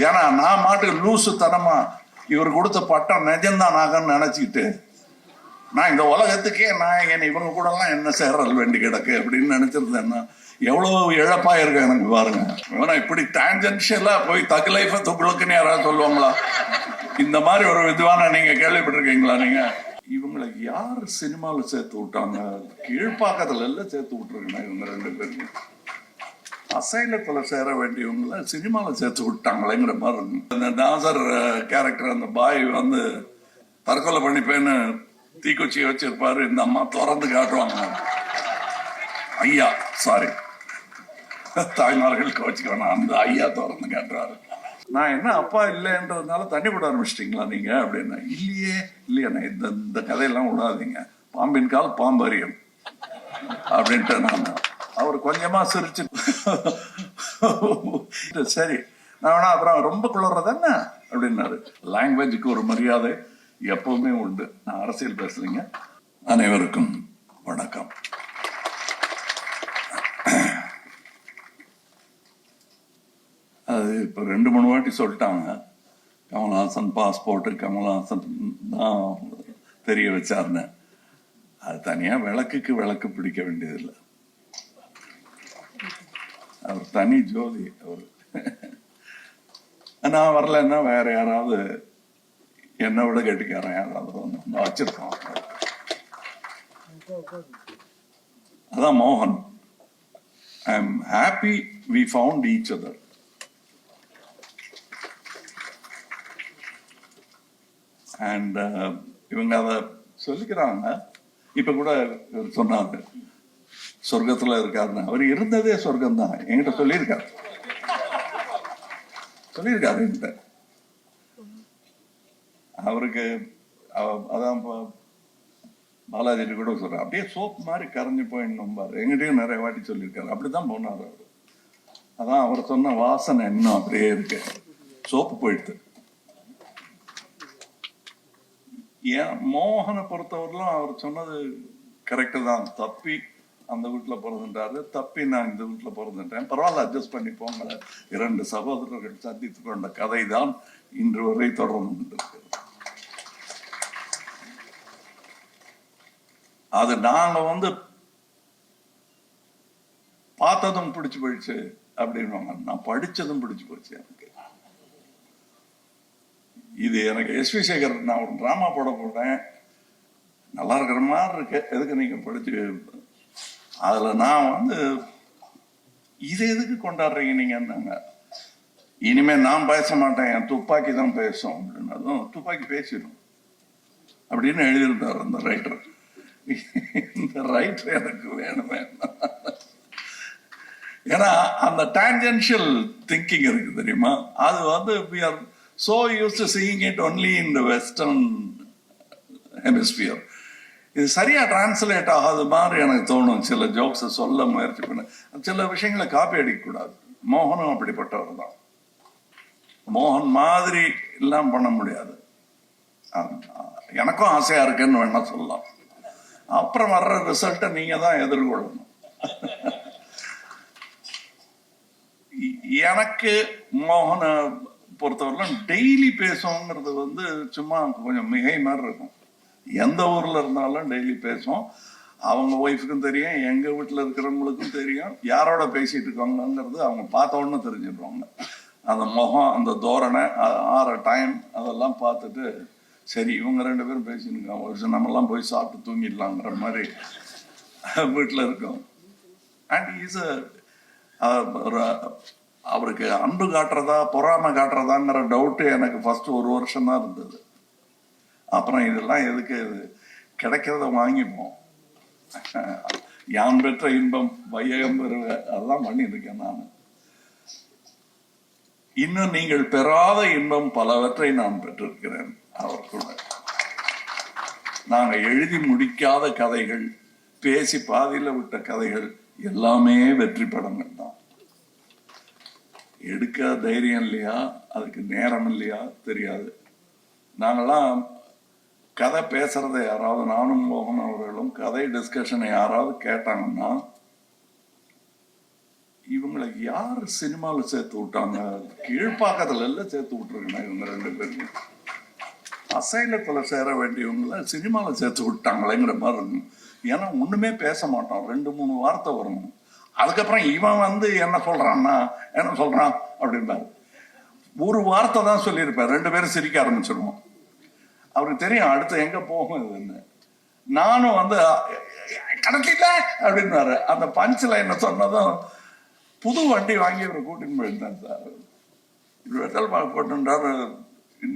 ஏன்னா நான் மாட்டுக்கு லூசு தனமா இவர் கொடுத்த பட்டம் நிஜம்தான் நாகன்னு நினச்சிக்கிட்டு நான் இந்த உலகத்துக்கே நான் நாயகன் இவங்க கூடலாம் என்ன சேரல் வேண்டி கிடக்கு அப்படின்னு நினைச்சிருந்தேன்னா எவ்வளோ இழப்பா இருக்கு எனக்கு பாருங்க. ஏன்னா இப்படி டான்ஜென்ஷியலா போய் தகு லைஃபை துக்குளுக்குன்னு யாராவது சொல்லுவாங்களா? இந்த மாதிரி ஒரு விதுவான நீங்க கேள்விப்பட்டிருக்கீங்களா நீங்க? இவங்களை யார் சினிமாவில் சேர்த்து விட்டாங்க? கீழ்ப்பாக்கத்துல எல்லாம் சேர்த்து விட்டுருக்கேன் இவங்க ரெண்டு பேருக்கும் அசைலத்தில் சேர வேண்டியவங்கள சினிமாவில் சேர்த்து விட்டாங்களேங்கிற மாதிரி இருக்கும் இந்த நாசர் கேரக்டர் அந்த பாய் வந்து தற்கொலை பண்ணிப்பேன்னு தீக்குச்சியை வச்சிருப்பாரு. இந்த அம்மா திறந்து காட்டுவாங்க. ஐயா சாரி தாய்மார்கள் கோச்சிக்க வேணாம். அந்த ஐயா திறந்து காட்டுறாரு. நான் என்ன அப்பா இல்லைன்றதுனால தண்ணி விட ஆரம்பிச்சிட்டிங்களா நீங்க? அப்படின்னா. இல்லையே இல்லையாண்ணா இந்த இந்த கதையெல்லாம் விடாதீங்க. பாம்பின் கால் பாம்பரியம். அப்படின்ட்டு நான். அவர் கொஞ்சமா சிரிச்சு சரி. நான் வேணா அப்புறம் ரொம்ப குளர்ற என்ன? அப்படின்னாரு. லாங்குவேஜுக்கு ஒரு மரியாதை எப்பவுமே உண்டு. நான் அரசியல் பேசுறீங்க. அனைவருக்கும் வணக்கம். அது இப்போ ரெண்டு மூணு வாட்டி சொல்லிட்டாங்க. கமல்ஹாசன் பாஸ்போர்ட்டு கமல்ஹாசன் தான் தெரிய வச்சாருன்னு. அது தனியாக விளக்குக்கு விளக்கு பிடிக்க வேண்டியதில்லை. தனி ஜோதி. அவர் நான் வரலன்னா வேற யாராவது என்னை விட கெட்டிக்காரன் யாராவது வந்து வச்சிருக்கோம். அதான் மோகன். I am happy we found each other and இவங்க அதை சொல்லிக்கிறாங்க. இப்ப கூட சொன்னாங்க சொர்க்கத்துல இருக்காருன்னு. அவர் இருந்ததே சொர்க்கம் தான் என்கிட்ட சொல்லியிருக்காரு. சொல்லியிருக்காரு என்கிட்ட. அவருக்கு அதான் இப்ப பாலாஜி கூட சொல்றேன். அப்படியே சோப் மாதிரி கரைஞ்சு போயிடணும் பாரு. எங்கிட்டயும் நிறைய வாட்டி சொல்லியிருக்காரு. அப்படிதான் போனார் அவர். அதான் அவர் சொன்ன வாசனை இன்னும் அப்படியே இருக்கு. சோப்பு போயிடுது. ஏன் மோகனை பொறுத்தவரையிலும் அவர் சொன்னது கரெக்டு தான். தப்பி அந்த வீட்டில் பிறந்துட்டாரு. தப்பி நான் இந்த வீட்டில் பிறந்துட்டேன். பரவாயில்ல அட்ஜஸ்ட் பண்ணி போங்க. இரண்டு சகோதரர்கள் சந்தித்துக் கொண்ட கதை தான் இன்று வரை தொடர்ந்து கொண்டிருக்கிறது. அது நாங்க வந்து பார்த்ததும் பிடிச்சு போயிடுச்சு அப்படின்வாங்க நான் படிச்சதும் பிடிச்சு போச்சு எனக்கு. இது எனக்கு எஸ் வி சேகர் நான் ஒரு டிராமா போட போறேன் நல்லா இருக்கிற மாதிரி இருக்கு. எதுக்கு நீங்க படிச்சு அதில் நான் வந்து இது எதுக்கு கொண்டாடுறீங்க நீங்கன்னாங்க இனிமேல் நான் பேச மாட்டேன் என் துப்பாக்கி தான் பேசும் அப்படின்னதும் துப்பாக்கி பேசிடும் அப்படின்னு எழுதியிருந்தார் அந்த ரைட்டர் இந்த ரைட்டர் எனக்கு வேணுமே. ஏன்னா அந்த டான்ஜென்ஷியல் திங்கிங் இருக்கு தெரியுமா? அது வந்து we are so used to singing it only in the western hemisphere இது சரியாக டிரான்ஸ்லேட் ஆகாத மாதிரி எனக்கு தோணும். சில ஜோக்ஸை சொல்ல முயற்சி பண்ண. சில விஷயங்களை காப்பி அடிக்கக்கூடாது. மோகனும் அப்படிப்பட்டவர் தான். மோகன் மாதிரி எல்லாம் பண்ண முடியாது. எனக்கும் ஆசையாக இருக்குன்னு வேணா சொல்லலாம். அப்புறம் வர்ற ரிசல்ட்டை நீங்கள் தான் எதிர்கொள்ளணும். எனக்கு மோகனை பொறுத்தவரையிலும் டெய்லி பேசுவோங்கிறது வந்து சும்மா கொஞ்சம் மிகை மாதிரி இருக்கும். எந்த ஊரில் இருந்தாலும் டெய்லி பேசுவோம். அவங்க ஒய்ஃபுக்கும் தெரியும் எங்கள் வீட்டில் இருக்கிறவங்களுக்கும் தெரியும். யாரோட பேசிகிட்டு இருக்காங்கங்கிறது அவங்க பார்த்த உடனே தெரிஞ்சிடுவாங்க அந்த முகம் அந்த தோரணை ஆற டைம் அதெல்லாம் பார்த்துட்டு சரி இவங்க ரெண்டு பேரும் பேசிட்டு ஒரு நம்மலாம் போய் சாப்பிட்டு தூங்கிடலாங்கிற மாதிரி வீட்டில் இருக்கோம். அண்ட் இஸ் அவருக்கு அன்பு காட்டுறதா பொறாமை காட்டுறதாங்கிற டவுட்டு எனக்கு ஃபஸ்ட்டு ஒரு வருஷம் தான் இருந்தது. அப்புறம் இதெல்லாம் எதுக்கு? கிடைக்கிறத வாங்கிப்போம். யான் பெற்ற இன்பம் வையகம் பெறுவ அதெல்லாம் பண்ணிட்டு இருக்கேன் நான். இன்னும் நீங்கள் பெறாத இன்பம் பலவற்றை நான் பெற்றிருக்கிறேன் அவர் கூட. நாங்க எழுதி முடிக்காத கதைகள் பேசி பாதியில விட்ட கதைகள் எல்லாமே வெற்றி படங்கள் தான். எடுக்க தைரியம் இல்லையா? அதுக்கு நேரம் இல்லையா? தெரியாது. நாங்கெல்லாம் கதை பேசுறத யாராவது நானும் மோகன் அவர்களும் கதை டிஸ்கஷனை யாராவது கேட்டாங்கன்னா இவங்களை யார் சினிமாவில் சேர்த்து விட்டாங்க? கீழ்ப்பாக்கத்துல எல்லாம் சேர்த்து விட்டுருக்கேன் இவங்க ரெண்டு பேரும். அசைலத்தில் சேர வேண்டியவங்கள சினிமாவில் சேர்த்து விட்டாங்களேங்கிற மாதிரி இருக்கும். ஏன்னா ஒண்ணுமே பேச மாட்டான். ரெண்டு மூணு வார்த்தை வரும். அதுக்கப்புறம் இவன் வந்து என்ன சொல்றான்னா என்ன சொல்றான்? அப்படின்பாரு ஒரு வார்த்தை தான் சொல்லியிருப்பார். ரெண்டு பேரும் சிரிக்க ஆரம்பிச்சிருவோம். அவருக்கு தெரியும் அடுத்து எங்க போகும் இதுன்னு நானும் வந்து கணக்கில அப்படின்னாரு. அந்த பஞ்ச் லைனை சொன்னதும் புது வண்டி வாங்கி அவர் கூட்டின்னு போயிருந்தேன் சார். இவர் வெத்தல் பாக்கு போட்டுன்றாரு.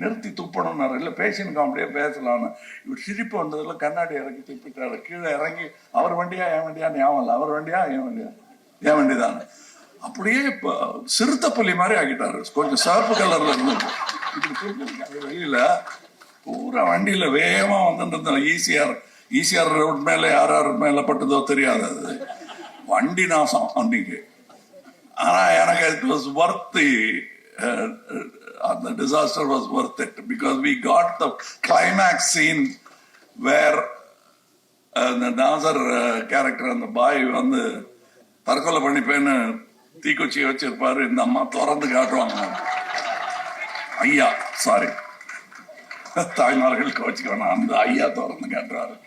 நிறுத்தி துப்பணும்னாரு. இல்லை பேசினுக்கோம் அப்படியே பேசலாம்னு. இவர் சிரிப்பு வந்ததில் கண்ணாடி இறக்கி துப்பிட்டாரு. கீழே இறங்கி அவர் வண்டியா என் வண்டியா? ஞாபகம் இல்லை அவர் வண்டியா? என் வண்டியா? என் வண்டி தான் அப்படியே இப்போ சிறுத்தைப்பள்ளி மாதிரி ஆகிட்டாரு கொஞ்சம் சிவப்பு கலர்ல இருந்து இப்படி வெளியில பூரா வண்டியில வேகமா வந்துட்டு இருந்தோம் ஈசிஆர் ஈசிஆர் ரோட் மேல யார் யார் மேல பட்டதோ தெரியாது அது. வண்டி நாசம் அன்னைக்கு ஆனா எனக்கு இட் வாஸ் ஒர்த் அந்த disaster was worth it because we got the climax scene where அந்த நாசர் கேரக்டர் அந்த பாய் வந்து தற்கொலை பண்ணிப்பேன்னு தீக்குச்சியை வச்சிருப்பாரு. இந்த அம்மா திறந்து காட்டுவாங்க. ஐயா சாரி தாய்மார்கள் கோச்சிக்க அந்த ஐயா திறந்து காட்டுறாரு.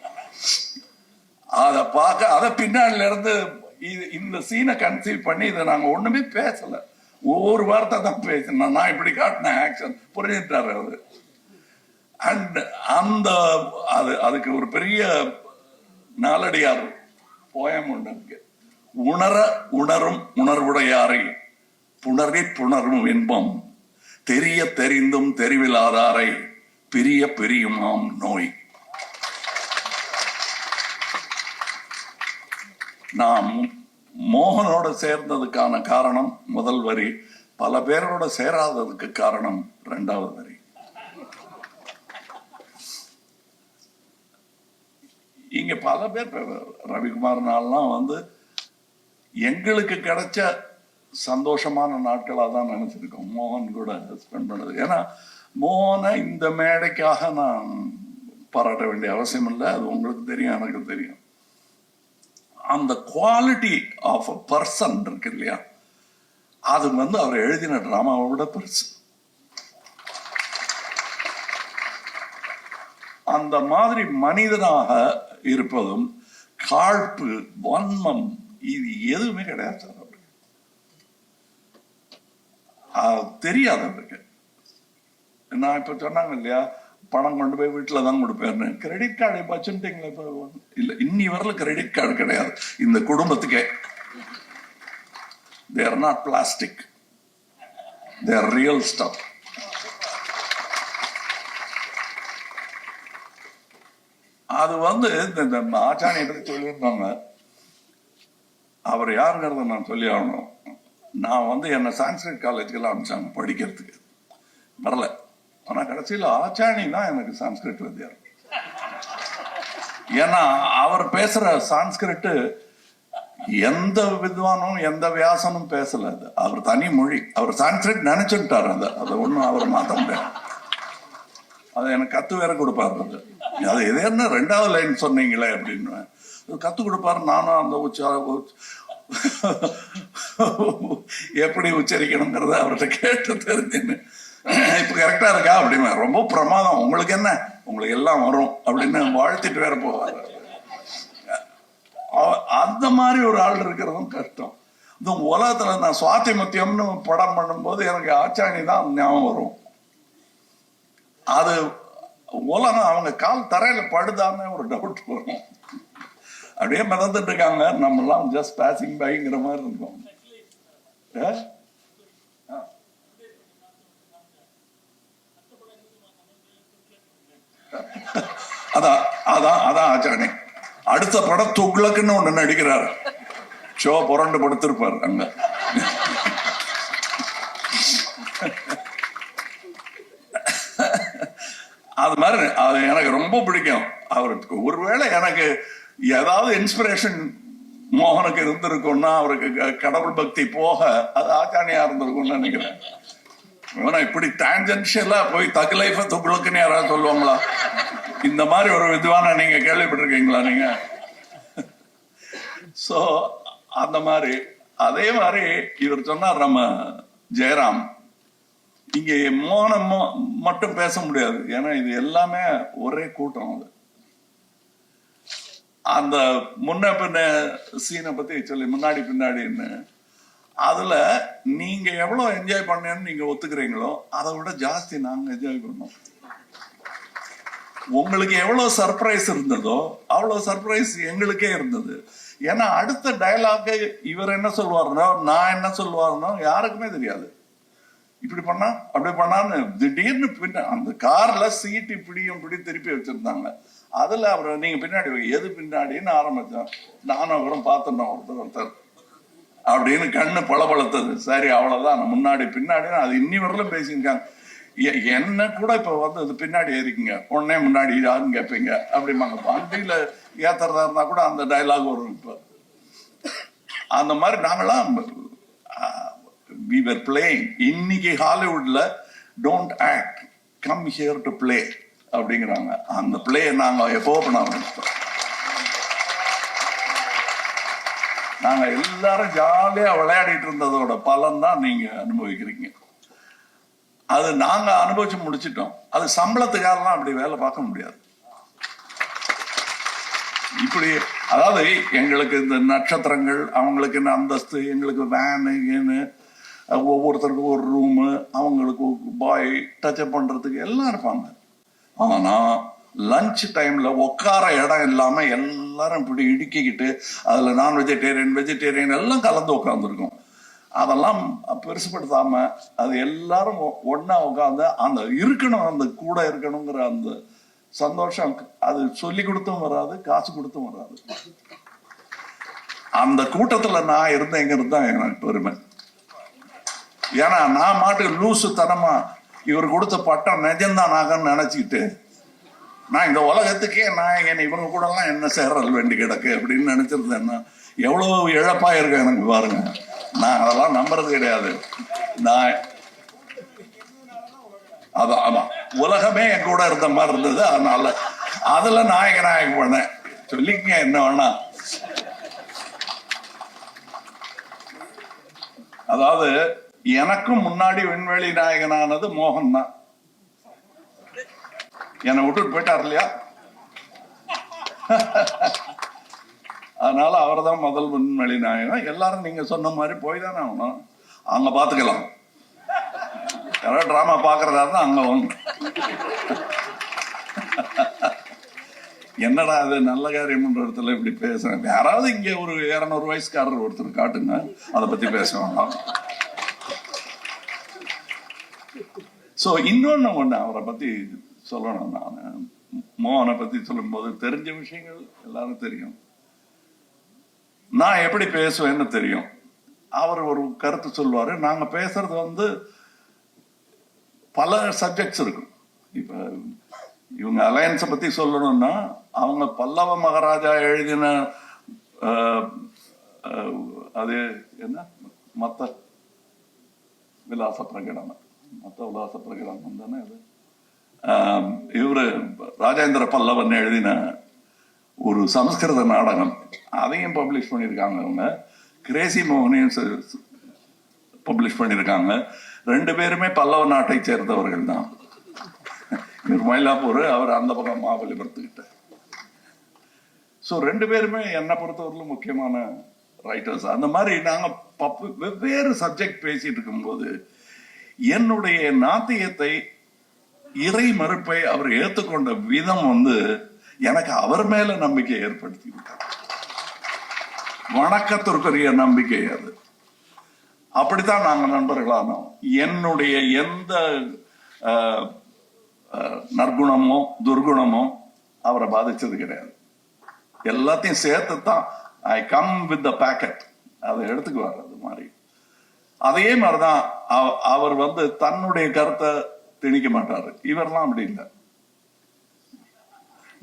அதை பார்க்க அதை பின்னாடில இருந்து இது- இந்த சீனை கன்சீவ் பண்ணி இதை நாங்க ஒண்ணுமே பேசல. ஒவ்வொரு வார்த்தை தான் பேசினோம். நான் இப்படி காட்டினேன் ஆக்ஷன் புரிஞ்சுட்டாரு அவரு. அண்ட் அந்த அது அதுக்கு ஒரு பெரிய நாளடியார் போயம் உண்டு உணர உணரும் உணர்வுடையாரை புணரி புணரும் இன்பம். தெரிய தெரிந்தும் தெரிவில்லாதாரை பெரிய பிரியுமாம் நோய். நாம் மோகனோட சேர்ந்ததுக்கான காரணம் முதல் வரி பல பேரோட சேராததுக்கு காரணம் ரெண்டாவது வரி. இங்க பல பேர் ரவிக்குமார்னாலாம் நாள்லாம் வந்து எங்களுக்கு கிடைச்ச சந்தோஷமான நாட்களாக தான் நினைச்சிருக்கோம். மோகன் கூட ஸ்பெண்ட் பண்ணது. ஏன்னா மோன இந்த மேடைக்காக நான் பாராட்ட வேண்டிய அவசியம் இல்லை அது உங்களுக்கு தெரியும் எனக்கு தெரியும். அந்த குவாலிட்டி ஆஃப் அ பர்சன் இருக்கு இல்லையா? அது வந்து அவர் எழுதின டிராமாவை விட பெருசு. அந்த மாதிரி மனிதனாக இருப்பதும் காழ்ப்பு வன்மம் இது எதுவுமே கிடையாது அவருக்கு. தெரியாது அவருக்கு. நான் இப்ப சொன்னாங்க இல்லையா? பணம் கொண்டு போய் வீட்டில் தான் கொடுப்பேன்னு. கிரெடிட் கார்டு இப்போ வச்சுட்டீங்களா இப்போ? இல்லை இன்னி வரல கிரெடிட் கார்டு கிடையாது. இந்த குடும்பத்துக்கே. They're not plastic they're real stuff அது வந்து இந்த இந்த ஆச்சாரியை சொல்லியிருந்தாங்க. அவர் யாருங்கிறத நான் சொல்லி ஆகணும். நான் வந்து என்னை சான்ஸ்கிரிட் காலேஜுக்கெல்லாம் அனுப்பிச்சாங்க படிக்கிறதுக்கு. வரல. ஆனா கடைசியில் ஆச்சாணி தான் எனக்கு சான்ஸ்கிரிட் வித்தியார். ஏன்னா அவர் பேசுற சான்ஸ்கிரிட் எந்த வித்வானும் எந்த வியாசனும் பேசல அது. அவர் தனி மொழி. அவர் சான்ஸ்கிரிட் நினைச்சுட்டார் அதை. அதை ஒண்ணும் அவர் மாத்த முடியாது. அதை எனக்கு கத்து வேற கொடுப்பாரு அது. அது இது என்ன ரெண்டாவது லைன் சொன்னீங்களே அப்படின்னு. கத்து கொடுப்பாரு நானும் அந்த உச்சா எப்படி உச்சரிக்கணுங்கிறத அவர்கிட்ட கேட்டு தெரிஞ்சுன்னு. இப்போ கரெக்டாக இருக்கா அப்படின்னா ரொம்ப பிரமாதம். உங்களுக்கு என்ன? உங்களுக்கு எல்லாம் வரும் அப்படின்னு வாழ்த்திட்டு வேற போவார். அவ- அந்த மாதிரி ஒரு ஆள் இருக்கிறதும் கஷ்டம். இந்த உலகத்தில் நான் சுவாத்தி முத்தியம்னு படம் பண்ணும்போது எனக்கு ஆச்சாணி தான் ஞாபகம் வரும். அது உலகம் அவங்க கால் தரையில் படுதான்னு ஒரு டவுட் வரும். அப்படியே மிதந்துட்டு இருக்காங்க. நம்மெல்லாம் ஜஸ்ட் பாசிங் பைங்கிற மாதிரி இருக்கும். அதான் அதான் அதான் ஆச்சாரணி அடுத்த படம் துக்ளக்குன்னு ஒண்ணு நடிக்கிறார். ஷோ புரண்டு படுத்திருப்பார் அங்க. அது மாதிரி அது எனக்கு ரொம்ப பிடிக்கும். அவருக்கு ஒருவேளை எனக்கு ஏதாவது இன்ஸ்பிரேஷன் மோகனுக்கு இருந்திருக்கும்னா அவருக்கு க- கடவுள் பக்தி போக அது ஆச்சானியா இருந்திருக்கும்னு நினைக்கிறேன். இப்படி டான்ஜென்ஷியலா போய் தகு லைஃப துக்குளுக்குன்னு யாராவது சொல்லுவாங்களா? இந்த மாதிரி ஒரு வித்வான நீங்க கேள்விப்பட்டிருக்கீங்களா நீங்க? சோ அந்த மாதிரி அதே மாதிரி இவர் சொன்னார் நம்ம ஜெயராம். இங்க மோனம் மட்டும் பேச முடியாது. ஏன்னா இது எல்லாமே ஒரே கூட்டம் அது. அந்த முன்ன பின்ன சீனை பத்தி சொல்லி முன்னாடி பின்னாடின்னு அதுல நீங்க எவ்வளவு என்ஜாய் பண்ணேன்னு நீங்க ஒத்துக்கிறீங்களோ அதை விட ஜாஸ்தி நாங்க என்ஜாய் பண்ணோம். உங்களுக்கு எவ்வளவு சர்ப்ரைஸ் இருந்ததோ அவ்வளவு சர்ப்ரைஸ் எங்களுக்கே இருந்தது. ஏன்னா அடுத்த டயலாக் இவர் என்ன சொல்லுவாருனோ நான் என்ன சொல்லுவாருனோ யாருக்குமே தெரியாது. இப்படி பண்ணா அப்படி பண்ணான்னு திடீர்னு பின்ன அந்த கார்ல சீட் இப்படியும் இப்படி திருப்பி வச்சிருந்தாங்க. அதுல அவர் நீங்க பின்னாடி எது பின்னாடின்னு ஆரம்பிச்சோம் நானும் அவரும் பார்த்துட்டோம் ஒருத்தர் ஒருத்தர். அப்படின்னு கண்ணு பளபளத்தது. சரி அவ்வளவுதான். முன்னாடி பின்னாடி அது இன்னி வரலும் பேசியிருக்காங்க. என்ன கூட இப்ப வந்து இது பின்னாடி ஏறிக்குங்க. உடனே முன்னாடி யாருன்னு கேட்பீங்க அப்படிம்பாங்க. வண்டியில ஏத்துறதா இருந்தா கூட அந்த டயலாக் வரும் இப்ப. அந்த மாதிரி நாங்களாம் we were இன்னைக்கு ஹாலிவுட்ல don't act come here to play அப்படிங்கிறாங்க. அந்த பிளே நாங்க எப்போ பண்ண ஆரம்பிச்சிட்டோம்? நாங்க எல்லாரும் ஜாலியா விளையாடிட்டு இருந்ததோட பலன் தான் நீங்க அனுபவிக்கிறீங்க. அது நாங்க அனுபவிச்சு முடிச்சிட்டோம். அது சம்பளத்துக்காகலாம் அப்படி வேலை பார்க்க முடியாது. இப்படி அதாவது எங்களுக்கு இந்த நட்சத்திரங்கள் அவங்களுக்கு இந்த அந்தஸ்து எங்களுக்கு வேனு ஏன்னு ஒவ்வொருத்தருக்கும் ஒரு ரூமு அவங்களுக்கு பாய் டச்சப் பண்றதுக்கு எல்லாம் இருப்பாங்க. ஆனா லஞ்ச் டைம்ல உட்கார இடம் இல்லாம எல்லாரும் இப்படி இடுக்கிக்கிட்டு அதுல நான் வெஜிடேரியன் வெஜிடேரியன் எல்லாம் கலந்து உட்காந்துருக்கோம் அதெல்லாம் பெருசுப்படுத்தாம அது எல்லாரும் ஒ- உட்காந்து அந்த இருக்கணும் அந்த கூட இருக்கணுங்கிற அந்த சந்தோஷம் அது சொல்லி கொடுத்தும் வராது காசு கொடுத்தும் வராது. அந்த கூட்டத்துல நான் இருந்தேங்கிறது தான் எனக்கு பெருமை. ஏன்னா நான் மாட்டுக்கு லூசு தனமா இவர் கொடுத்த பட்டம் நிஜம்தான் நாகன்னு நினைச்சுக்கிட்டு நான் இந்த உலகத்துக்கே நான் என்ன இவங்க கூட எல்லாம் என்ன சேரல் வேண்டி கிடக்கு அப்படின்னு நினைச்சிருந்தேன்னா எவ்வளவு இழப்பா இருக்கு எனக்கு பாருங்க. நான் அதெல்லாம் நம்புறது கிடையாது. நான் அதான் ஆமா உலகமே என் கூட இருந்த மாதிரி இருந்தது அதனால அதுல நாயக நாயகம் பண்ணேன் சொல்லிக்கங்க என்ன வேணா. அதாவது எனக்கும் முன்னாடி விண்வெளி நாயகனானது மோகன் தான். என்னை விட்டுட்டு போயிட்டார் இல்லையா? அதனால அவர் தான் முதல் விண்வெளி நாயகம் எல்லாரும் நீங்க சொன்ன மாதிரி போய் தானே ஆகணும். அங்க பாத்துக்கலாம். யாராவது டிராமா பாக்குறதா இருந்தா அங்க வாங்க. என்னடா அது நல்ல காரியம்ன்ற இடத்துல இப்படி பேசுறேன். யாராவது இங்க ஒரு இரநூறு வயசுக்காரர் ஒருத்தர் காட்டுங்க. அதை பத்தி பேச வேண்டாம் இன்னொன்று ஒன்று அவரை பத்தி சொல்லணும் நான். மோகனை பத்தி சொல்லும்போது தெரிஞ்ச விஷயங்கள் எல்லாரும் தெரியும். நான் எப்படி பேசுவேன்னு தெரியும். அவர் ஒரு கருத்து சொல்லுவார் நாங்கள் பேசுறது வந்து பல சப்ஜெக்ட்ஸ் இருக்கும் இப்போ இவங்க அலையன்ஸை பற்றி சொல்லணும்னா அவங்க பல்லவ மகாராஜா எழுதின அது என்ன? மத்த விலாச பிரகடனம் மத்த விலாச பிரகடனம் தானே அது? இவர் இவரு ராஜேந்திர பல்லவன் எழுதின ஒரு சமஸ்கிருத நாடகம். அதையும் பப்ளிஷ் பண்ணியிருக்காங்க அவங்க கிரேசி மோகனையும் பப்ளிஷ் பண்ணியிருக்காங்க. ரெண்டு பேருமே பல்லவ நாட்டை சேர்ந்தவர்கள் தான். இவர் மயிலாப்பூர் அவர் அந்த பக்கம் மாபலிபுரத்துக்கிட்ட. ஸோ ரெண்டு பேருமே என்னை பொறுத்தவரையிலும் முக்கியமான ரைட்டர்ஸ் அந்த மாதிரி நாங்கள் பப்பு வெவ்வேறு சப்ஜெக்ட் பேசிட்டு இருக்கும்போது என்னுடைய நாத்தியத்தை இறை மறுப்பை அவர் ஏற்றுக்கொண்ட விதம் வந்து எனக்கு அவர் மேல நம்பிக்கை ஏற்படுத்தி விட்டார். வணக்கத்திற்குரிய நம்பிக்கை அது. அப்படித்தான் நாங்க நண்பர்களானோம். என்னுடைய எந்த அஹ், நற்குணமோ துர்குணமோ அவரை பாதிச்சது கிடையாது. எல்லாத்தையும் சேர்த்து தான் I come with the packet அதை எடுத்துக்குவார் அது மாதிரி. அதே மாதிரிதான் அவ- அவர் வந்து தன்னுடைய கருத்தை திணிக்க மாட்டாரு. இவரெல்லாம் அப்படி இல்லை.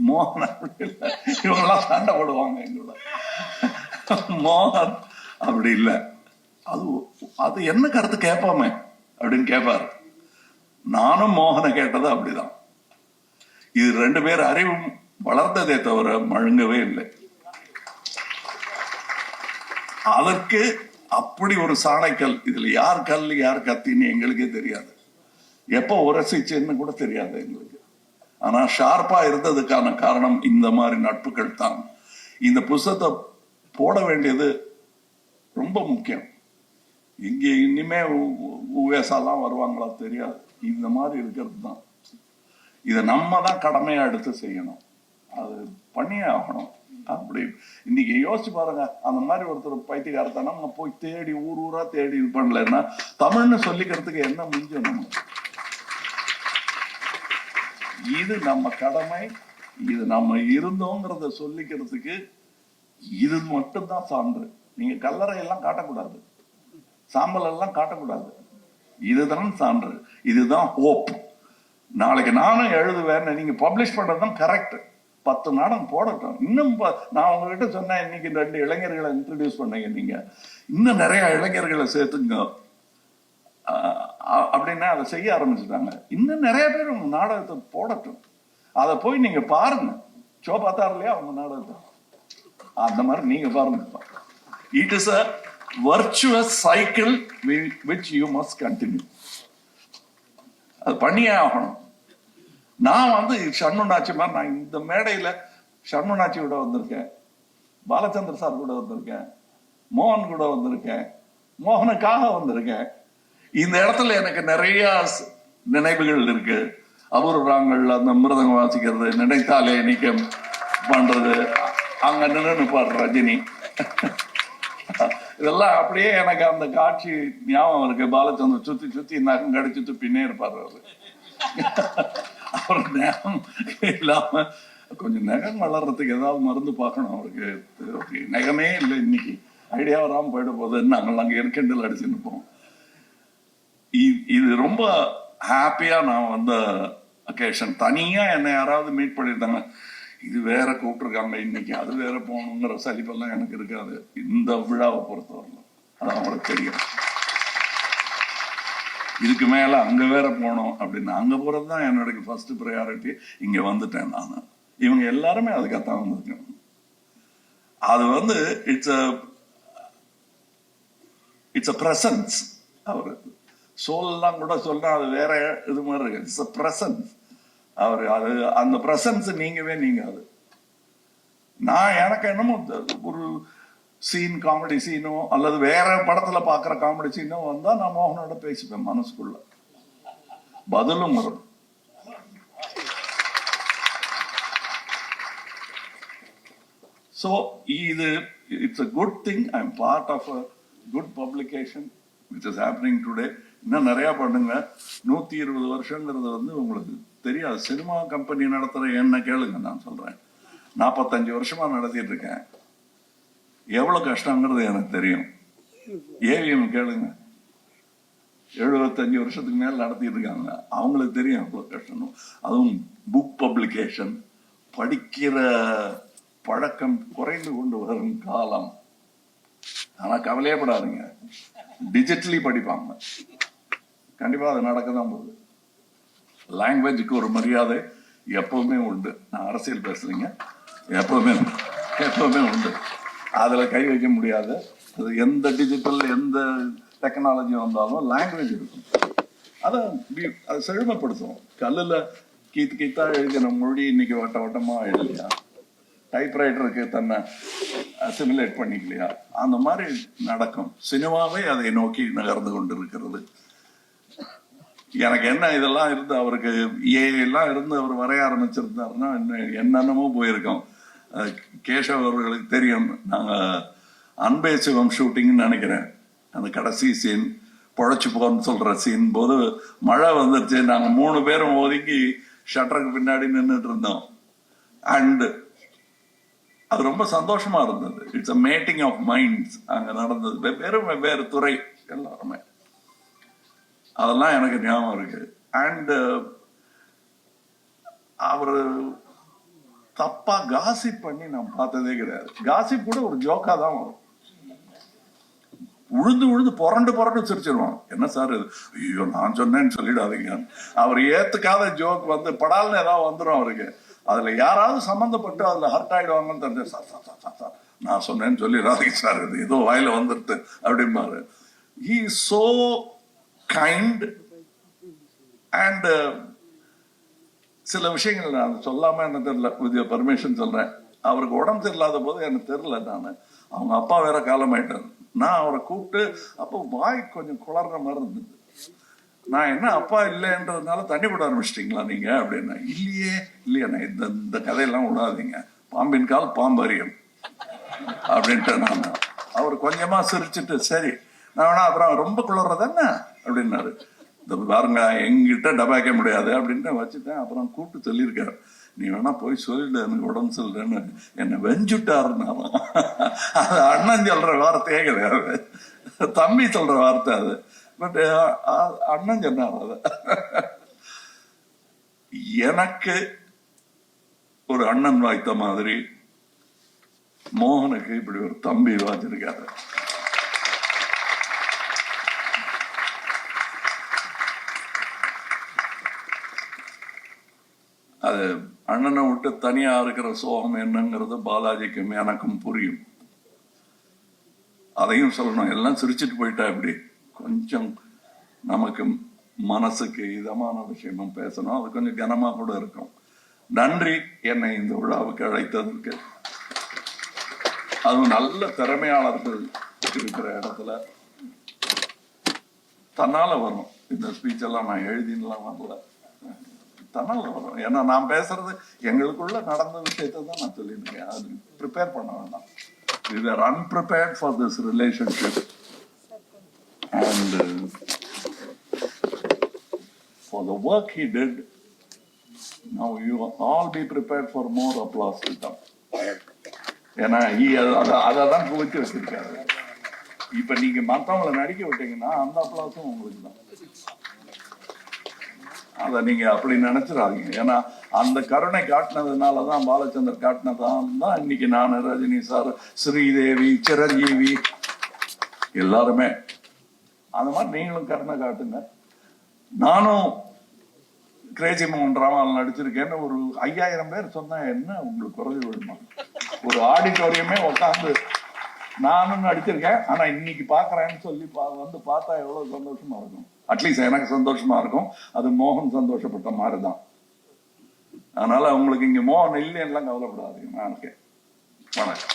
மோகன் அப்படி இல்லை இவங்கெல்லாம் சண்டை போடுவாங்க எங்களோட. மோகன் அப்படி இல்லை. அது அது என்ன கருத்து கேட்போமே அப்படின்னு கேட்பார். நானும் மோகனை கேட்டது அப்படிதான். இது ரெண்டு பேர் அறிவும் வளர்ந்ததே தவிர மழுங்கவே இல்லை. அதற்கு அப்படி ஒரு சாணைக்கல் இதுல யார் கல் யார் கத்தின்னு எங்களுக்கே தெரியாது. எப்போ உரசிச்சுன்னு கூட தெரியாது எங்களுக்கு. ஆனால் ஷார்ப்பாக இருந்ததுக்கான காரணம் இந்த மாதிரி நட்புகள் தான். இந்த புஸ்தகத்தை போட வேண்டியது ரொம்ப முக்கியம். இங்கே இனிமே உவேசாலாம் வருவாங்களா தெரியாது. இந்த மாதிரி இருக்கிறது தான். இதை நம்ம தான் கடமையாக எடுத்து செய்யணும். அது பண்ணியே ஆகணும். அப்படி இன்னைக்கு யோசிச்சு பாருங்க. அந்த மாதிரி ஒருத்தர் பைத்தியக்காரத்தனம் போய் தேடி ஊர் ஊரா தேடி இது பண்ணலன்னா தமிழ்னு சொல்லிக்கிறதுக்கு என்ன முடிஞ்சோம் நம்ம? இது நம்ம கடமை இது நம்ம இருந்தோங்கிறத சொல்லிக்கிறதுக்கு இது மட்டும்தான் சான்று. நீங்க கல்லறை எல்லாம் காட்டக்கூடாது. சாம்பல் எல்லாம் காட்டக்கூடாது. இதுதான் சான்று. இதுதான் ஹோப் நாளைக்கு நானும் எழுதுவேன் நீங்க பப்ளிஷ் பண்றதுதான் கரெக்ட் பத்து நாடம் போடட்டும். இன்னும் ப- நான் உங்ககிட்ட சொன்னேன் இன்னைக்கு ரெண்டு இளைஞர்களை இன்ட்ரடியூஸ் பண்ணீங்க நீங்க. இன்னும் நிறைய இளைஞர்களை சேர்த்துங்க. அப்படின்னா அதை செய்ய ஆரம்பிச்சுட்டாங்க. இன்னும் நிறைய பேர் உங்க நாடகத்தை போடட்டும். அதை போய் நீங்க பாருங்க. ஷோ பார்த்தாரு இல்லையா உங்க நாடகத்தை? அந்த மாதிரி நீங்க பாருங்க. It is a virtuous cycle which you must continue அது பண்ணியே ஆகணும். நான் வந்து ஷண்முனாச்சி மாதிரி நான் இந்த மேடையில ஷண்முனாச்சி கூட வந்திருக்கேன். பாலச்சந்திர சார் கூட வந்திருக்கேன். மோகன் கூட வந்திருக்கேன். மோகனுக்காக வந்திருக்கேன். இந்த இடத்துல எனக்கு நிறைய நினைவுகள் இருக்கு. அபூர்வங்கள் அந்த மிருதங்கம் வாசிக்கிறது நினைத்தாலே நீக்கம் பண்றது. அங்க நின்று பாடுற ரஜினி. இதெல்லாம் அப்படியே எனக்கு அந்த காட்சி ஞாபகம் இருக்கு. பாலச்சந்தர் சுத்தி சுத்தி நகம் கடிச்சு பின்னே இருப்பாரு அவரு. அவர் நேரம் இல்லாம கொஞ்சம் நகம் வளர்றதுக்கு ஏதாவது மருந்து பார்க்கணும் அவருக்கு. நகமே இல்லை இன்னைக்கு. ஐடியா வராம போயிட போகுது நாங்கள் அங்கே இருக்கின்றல் அடிச்சு நிற்போம் இது ரொம்ப ஹாப்பியா நான் வந்த அக்கேஷன் தனியா என்னை யாராவது மீட் பண்ணியிருந்தாங்க இது வேற கூப்பிட்டுருக்காங்க இன்னைக்கு அது வேற போகணுங்கிற சலிப்பெல்லாம் எனக்கு இருக்காது. இந்த விழாவை பொறுத்தவரையில் அது அவங்களுக்கு தெரியும். இதுக்கு மேல அங்க வேற போனோம் அப்படின்னு. அங்க போறது தான் என்னுடைய ஃபர்ஸ்ட் ப்ரையாரிட்டி இங்க வந்துட்டேன் நான். இவங்க எல்லாருமே அதுக்காகத்தான் வந்திருக்கேன் அது வந்து it's a it's a presence அவர். சோல்லாம் கூட சொல்றா அது வேற இது மாதிரி இருக்கு. இட்ஸ் அ பிரசன்ஸ் அவர் அது அந்த பிரசன்ஸ் நீங்கவே நீங்க அது. நான் எனக்கு என்னமோ ஒரு சீன் காமெடி சீனோ அல்லது வேற படத்துல பாக்குற காமெடி சீனோ வந்தா நான் மோகனோட பேசிப்பேன் மனசுக்குள்ள. பதிலும் வரும். ஸோ இது it's a good thing I am part of a good publication which is happening today இன்னும் நிறையா பண்ணுங்க. நூற்றி இருபது வருஷங்கிறது வந்து உங்களுக்கு தெரியாது. சினிமா கம்பெனி நடத்துகிற என்ன கேளுங்க நான் சொல்கிறேன் நாற்பத்தஞ்சு வருஷமாக நடத்திட்டு இருக்கேன். எவ்வளோ கஷ்டங்கிறது எனக்கு தெரியும். ஏவிஎம் கேளுங்க. எழுபத்தஞ்சு வருஷத்துக்கு மேலே நடத்திட்டு இருக்காங்க. அவங்களுக்கு தெரியும் எவ்வளோ கஷ்டம் அதுவும் புக் பப்ளிகேஷன் படிக்கிற பழக்கம் குறைந்து கொண்டு வரும் காலம். ஆனா கவலையப்படாதீங்க டிஜிட்டலி படிப்பாங்க. கண்டிப்பாக அது நடக்க தான் போகுது. லாங்குவேஜுக்கு ஒரு மரியாதை எப்போவுமே உண்டு. நான் அரசியல் பேசுறீங்க. எப்போவுமே எப்போவுமே உண்டு. அதில் கை வைக்க முடியாது அது எந்த டிஜிட்டல் எந்த டெக்னாலஜி வந்தாலும் லாங்குவேஜ் இருக்கும். அதை வி- அதை செழுமைப்படுத்தும் கல்லில் கீத்து கீத்தா எழுதின மொழி இன்னைக்கு வட்ட வட்டமாக எழுதலையா டைப்ரைட்டருக்கு தன்னை அசிமுலேட் பண்ணிக்கலையா? அந்த மாதிரி நடக்கும். சினிமாவே அதை நோக்கி நகர்ந்து கொண்டிருக்கிறது. எனக்கு என்ன இதெல்லாம் இருந்து அவருக்கு ஏ எல்லாம் இருந்து அவர் வரைய ஆரம்பிச்சிருந்தாருன்னா இன்னும் என்னென்னமோ போயிருக்கோம். அஹ் கேசவ் அவர்களுக்கு தெரியும். நாங்கள் அன்பே சிவம் ஷூட்டிங்னு நினைக்கிறேன். அந்த கடைசி சீன் பொழைச்சி போன்னு சொல்கிற சீன் போது மழை வந்துருச்சு. நாங்கள் மூணு பேரும் ஒதுங்கி ஷட்டருக்கு பின்னாடி நின்றுட்டு இருந்தோம். அண்டு அது ரொம்ப சந்தோஷமா இருந்தது. It's a meeting of minds அங்கே நடந்தது. வெவ்வேறு வெவ்வேறு துறை எல்லாருமே. அதெல்லாம் எனக்கு ஞாபகம் இருக்கு. அண்ட் uh, அவரு தப்பா காசிப் பண்ணி நான் பார்த்ததே கிடையாது. காசிப் கூட ஒரு ஜோக்கா தான் வரும். உழுந்து உழுந்து புரண்டு புரண்டு சிரிச்சிருவான். என்ன சார் இது? ஐயோ நான் சொன்னேன்னு சொல்லிடாதீங்க. அவர் ஏத்துக்காத ஜோக் வந்து படால்னு ஏதாவது வந்துடும் அவருக்கு. அதுல யாராவது சம்மந்தப்பட்டு அதுல ஹர்ட் ஆயிடுவாங்கன்னு தெரிஞ்ச sir sir sir sir sir நான் சொன்னேன்னு சொல்லிடாதீங்க சார் இது ஏதோ வாயில வந்துருது அப்படிம்பாரு. He so kind and uh, சில விஷயங்கள் நான் சொல்லாம என்ன தெரியல. வித் பர்மிஷன் சொல்றேன். அவருக்கு உடம்பு சரியில்லாத போது எனக்கு தெரியல நான். அவங்க அப்பா வேற காலமாயிட்டார். நான் அவரை கூப்பிட்டு அப்போ வாய் கொஞ்சம் குளர்ற மாதிரி இருந்தது. நான் என்ன அப்பா இல்லைன்றதுனால தண்ணி விட ஆரம்பிச்சிட்டிங்களா நீங்க? அப்படின்னா இல்லையே இல்லையா நான் இந்த இந்த கதையெல்லாம் விடாதீங்க. பாம்பின் கால் பாம்பரியம். அப்படின்ட்டு நான். அவர் கொஞ்சமா சிரிச்சுட்டு சரி நான் வேணா அப்புறம் ரொம்ப குளிர்றது என்ன? அப்படின்னாரு. இந்த பாருங்க எங்கிட்ட டபாக்க முடியாது அப்படின்ட்டு வச்சுட்டேன். அப்புறம் கூப்பிட்டு சொல்லியிருக்காரு. நீ வேணா போய் சொல்லிடு எனக்கு உடம்பு சொல்றேன்னு என்னை வெஞ்சுட்டாருன்னாலும் அது அண்ணன் சொல்ற வார்த்தையே கிடையாது. தம்பி சொல்ற வார்த்தை அது. பட் அண்ணன் சொன்னார் அது. எனக்கு ஒரு அண்ணன் வாய்த்த மாதிரி மோகனுக்கு இப்படி ஒரு தம்பி வாய்ச்சிருக்காரு அது அண்ணனை விட்டு தனியாக இருக்கிற சோகம் என்னங்கிறது பாலாஜிக்கும் எனக்கும் புரியும். அதையும் சொல்லணும். எல்லாம் சிரிச்சிட்டு போயிட்டா இப்படி கொஞ்சம் நமக்கு மனசுக்கு இதமான விஷயமும் பேசணும். அது கொஞ்சம் கனமாக கூட இருக்கும். நன்றி. என்னை இந்த விழாவுக்கு அழைத்ததற்கு. அதுவும் நல்ல திறமையாளர்கள் இருக்கிற இடத்துல தன்னால் வரும். இந்த ஸ்பீச்செல்லாம் நான் எழுதினலாம் வரல. தமிழ் வரும் ஏன்னா நான் பேசுறது எங்களுக்குள்ள நடந்த விஷயத்தை தான் நான் சொல்லியிருக்கேன். அது ப்ரிப்பேர் பண்ண வேண்டாம். இது are unprepared for this relationship and for the work he he now you all be prepared for more applause applause ஏன்னா அதை தான் குவிச்சு வச்சிருக்காரு. இப்ப நீங்க மத்தவங்கள நடிக்க விட்டீங்கன்னா அந்த அப்ளாஸும் உங்களுக்கு தான். அதை நீங்க அப்படி நினைச்சிடாதீங்க. ஏன்னா அந்த கருணை காட்டினதுனால தான் பாலச்சந்தர் காட்டினதான் தான் இன்னைக்கு நான் ரஜினி சார் ஸ்ரீதேவி சிரஞ்சீவி எல்லாருமே. அந்த மாதிரி நீங்களும் கருணை காட்டுங்க. நானும் கிரேஜி மோகன் ராமாவில் நடிச்சிருக்கேன்னு ஒரு ஐயாயிரம் பேர் சொன்னா என்ன உங்களுக்கு குறைஞ்சு விடுமா ஒரு ஆடிட்டோரியமே உட்காந்து நானும் நடிச்சிருக்கேன். ஆனா இன்னைக்கு பாக்குறேன்னு சொல்லி வந்து பார்த்தா எவ்வளவு சந்தோஷமா இருக்கும். அட்லீஸ்ட் எனக்கு சந்தோஷமா இருக்கும். அது மோகன் சந்தோஷப்பட்ட மாதிரி தான் அதனால உங்களுக்கு இங்க மோகன் இல்லைன்னுலாம் கவலைப்படாதீங்க. நான் இருக்கேன் வணக்கம்.